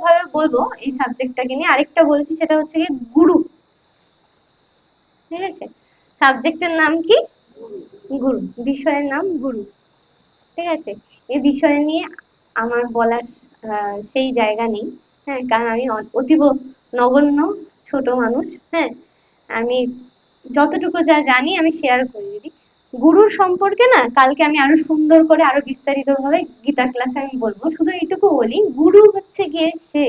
ভাবে বলব, এই সাবজেক্টটাকে নিয়ে আরেকটা বলছি, সেটা হচ্ছে কি গুরু। ঠিক আছে? সাবজেক্টের নাম কি? গুরু। বিষয়ের নাম গুরু। ঠিক আছে? এই বিষয় নিয়ে আমার বলার সেই জায়গা নেই। হ্যাঁ কারণ আমি অতীব নগণ্য, ছোট মানুষ। হ্যাঁ আমি যতটুকু যা জানি আমি শেয়ার করি, দিদি। গুরুর সম্পর্কে না কালকে আমি আরও সুন্দর করে, আরও বিস্তারিত ভাবে গীতা ক্লাসে আমি বলব। শুধু এইটুকু বলি, গুরু হচ্ছে গিয়ে সে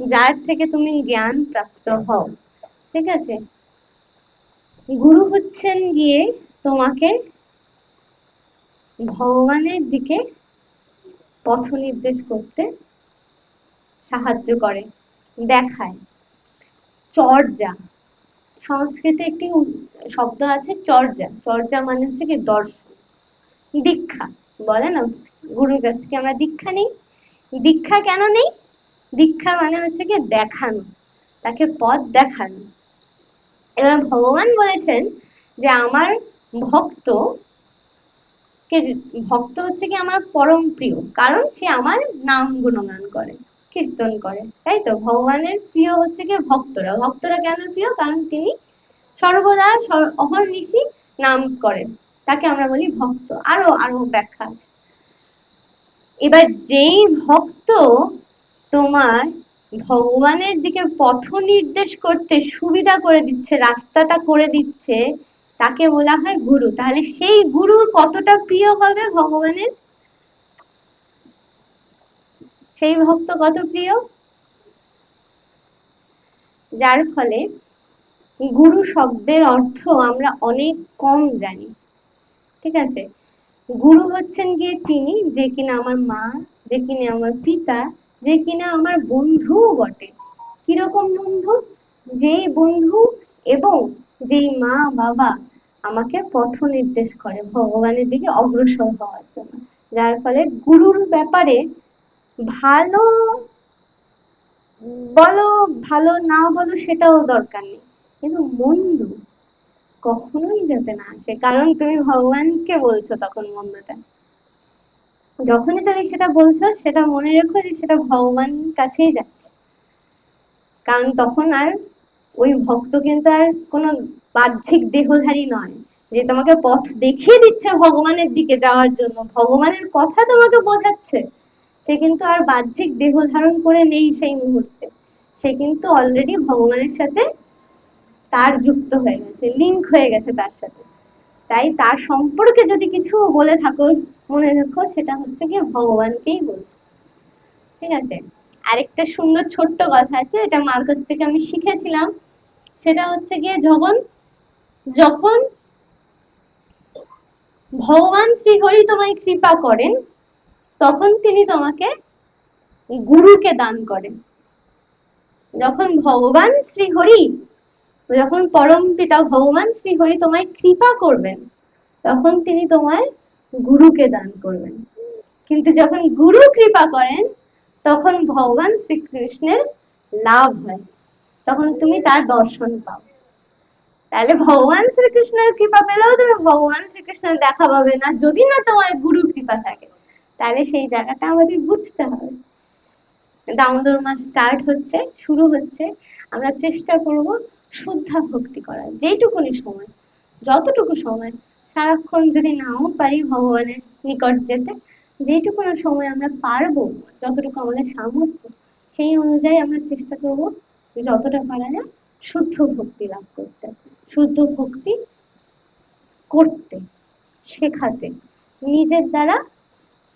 যার থেকে তুমি জ্ঞান প্রাপ্ত হও। ঠিক আছে? গুরু হচ্ছেন গিয়ে তোমাকে ভগবানের দিকে পথ নির্দেশ করতে সাহায্য করে, দেখায়। চর্যা। সংস্কৃতে একটি শব্দ আছে চর্যা। চর্যা মানে হচ্ছে কি দর্শন। দীক্ষা। বলে না? গুরুর কাছ থেকে আমরা দীক্ষা নেই। দীক্ষা কেন নেই? দীক্ষা মানে হচ্ছে কি দেখানো। তাকে পথ দেখানো। এবার ভগবান বলেছেন যে আমার ভক্ত কে ভক্ত হচ্ছে কি আমার পরম প্রিয়। কারণ সে আমার নাম গুণগান করে। কীর্তন করে তাই তো? ভগবানের প্রিয় হচ্ছে কি ভক্তরা। ভক্তরা কেন প্রিয়? কারণ তিনি সর্বদা সর- অহর্নিশি নাম করেন। তাকে আমরা বলি ভক্ত। আরও আরও ব্যাখ্যা আছে। এবার যেই ভক্ত তোমার ভগবানের দিকে পথ নির্দেশ করতে সুবিধা করে দিচ্ছে, রাস্তাটা করে দিচ্ছে, তাকে বলা হয় গুরু। তাহলে সেই গুরু কতটা প্রিয় হবে ভগবানের? সেই ভক্ত কত প্রিয়? যার ফলে গুরু শব্দের অর্থ আমরা অনেক কম জানি। ঠিক আছে? গুরু হচ্ছেন গিয়ে তিনি, যে কিনা আমার মা, যে কিনা আমার পিতা, যে কিনা আমার বন্ধুও বটে। কীরকম বন্ধু? যেই বন্ধু এবং যেই মা, বাবা আমাকে পথ নির্দেশ করে ভগবানের দিকে অগ্রসর হওয়ার জন্য। যার ফলে গুরুর ব্যাপারে ভালো বলো, ভালো না বলো সেটাও দরকার নেই। কিন্তু মন্দ কখনোই যাতে না আসে। কারণ তুমি ভগবানকে বলছো তখন মন্দটা। যখনই তুমি সেটা বলছো, সেটা মনে রেখো যে সেটা ভগবান কাছেই যাচ্ছে। কারণ তখন আর ওই ভক্ত কিন্তু আর কোনো বাহ্যিক দেহধারী নয়। যে তোমাকে পথ দেখিয়ে দিচ্ছে ভগবানের দিকে যাওয়ার জন্য। ভগবানের কথা তোমাকে বোঝাচ্ছে। সে কিন্তু আর বাহ্যিক দেহ ধারণ করে নেই সেই মুহূর্তে। সে কিন্তু অলরেডি ভগবানের সাথে তার যুক্ত হয়ে গেছে লিঙ্ক হয়ে গেছে তার সাথে। তাই তার সম্পর্কে যদি কিছু বলে থাকো, মনে রেখো, সেটা হচ্ছে কি ভগবানকেই বলছো। ঠিক আছে? আরেকটা সুন্দর ছোট্ট কথা আছে, এটা মার কাছ থেকে আমি শিখেছিলাম। সেটা হচ্ছে গিয়ে যখন যখন ভগবান শ্রীহরি তোমায় কৃপা করেন তখন তিনি তোমাকে গুরুকে দান করেন। যখন ভগবান শ্রীহরি যখন পরম পিতা ভগবান শ্রীহরি তোমায় কৃপা করবেন, তখন তিনি তোমায় গুরুকে দান করবেন। কিন্তু যখন গুরু কৃপা করেন, তখন ভগবান শ্রীকৃষ্ণের লাভ হয়। তখন তুমি তার দর্শন পাও। তাহলে ভগবান শ্রীকৃষ্ণের কৃপা পেলেও তুমি ভগবান শ্রীকৃষ্ণের দেখা পাবে না, যদি না তোমার গুরু কৃপা থাকে। তাহলে সেই জায়গাটা আমাদের বুঝতে হবে। দামোদর মাস স্টার্ট হচ্ছে, শুরু হচ্ছে। আমরা চেষ্টা করব শুদ্ধা ভক্তি করার। যেইটুকুনি সময়, যতটুকু সময়, সারাক্ষণ যদি নাও পারি ভগবানের নিকট যেতে, যেইটুকুনি সময় আমরা পারব, যতটুকু আমাদের সামর্থ্য, সেই অনুযায়ী আমরা চেষ্টা করব যতটা পারা যায় শুদ্ধ ভক্তি লাভ করতে। শুদ্ধ ভক্তি করতে, শেখাতে, নিজের দ্বারা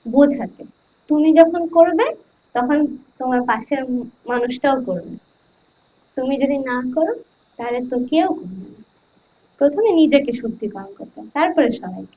বোঝাতে। তুমি যখন করবে তখন তোমার পাশের মানুষটাও করবে। তুমি যদি না করো তাহলে তো কেউ করবে না। প্রথমে নিজেকে শুদ্ধিকরণ করতে হবে, তারপরে সবাইকে।